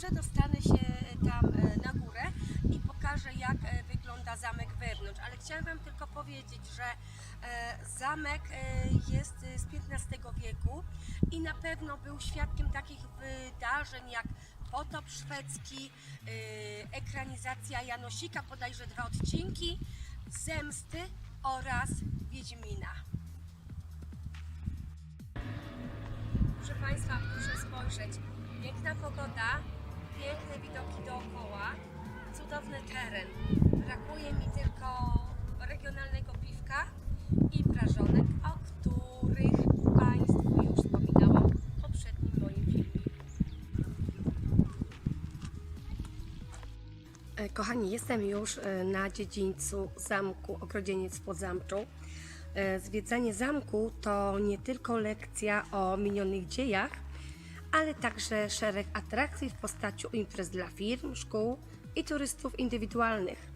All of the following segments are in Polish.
e, przedostanę się tam e, na górę i pokażę jak e, wygląda zamek wewnątrz. Ale chciałam Wam tylko powiedzieć, że e, zamek e, jest e, z XV wieku i na pewno był świadkiem takich wydarzeń jak potop szwedzki, e, ekranizacja Janosika, bodajże dwa odcinki, Zemsty oraz Wiedźmina. Proszę Państwa, proszę spojrzeć. Piękna pogoda, piękne widoki dookoła, cudowny teren. Brakuje mi tylko regionalnego piwka i prażonek, o których Państwu już wspominałam w poprzednim moim filmie. E, Kochani, jestem już e, na dziedzińcu zamku Ogrodzieniec pod Zamczą. E, Zwiedzanie zamku to nie tylko lekcja o minionych dziejach, ale także szereg atrakcji w postaci imprez dla firm, szkół i turystów indywidualnych.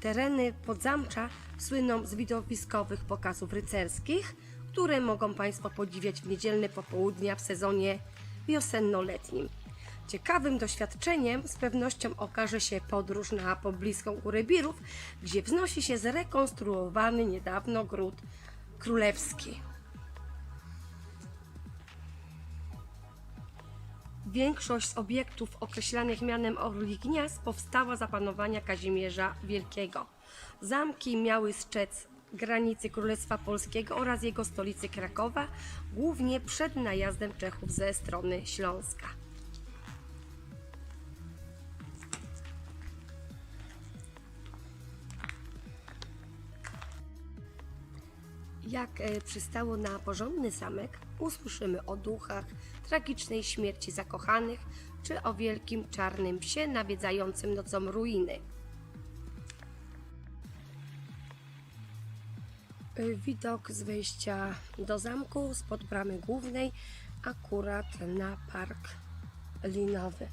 Tereny podzamcza słyną z widowiskowych pokazów rycerskich, które mogą Państwo podziwiać w niedzielne popołudnia w sezonie wiosenno-letnim. Ciekawym doświadczeniem z pewnością okaże się podróż na pobliską Górę Birów, gdzie wznosi się zrekonstruowany niedawno gród królewski. Większość z obiektów określanych mianem Orlich Gniazd powstała za panowania Kazimierza Wielkiego. Zamki miały strzec granicy Królestwa Polskiego oraz jego stolicy Krakowa, głównie przed najazdem Czechów ze strony Śląska. Jak e, przystało na porządny zamek, usłyszymy o duchach, tragicznej śmierci zakochanych, czy o wielkim czarnym psie nawiedzającym nocą ruiny. E, Widok z wejścia do zamku spod bramy głównej, akurat na park linowy.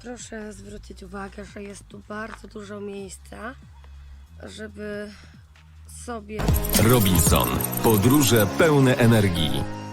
Proszę zwrócić uwagę, że jest tu bardzo dużo miejsca, żeby sobie Robinson. Podróże pełne energii.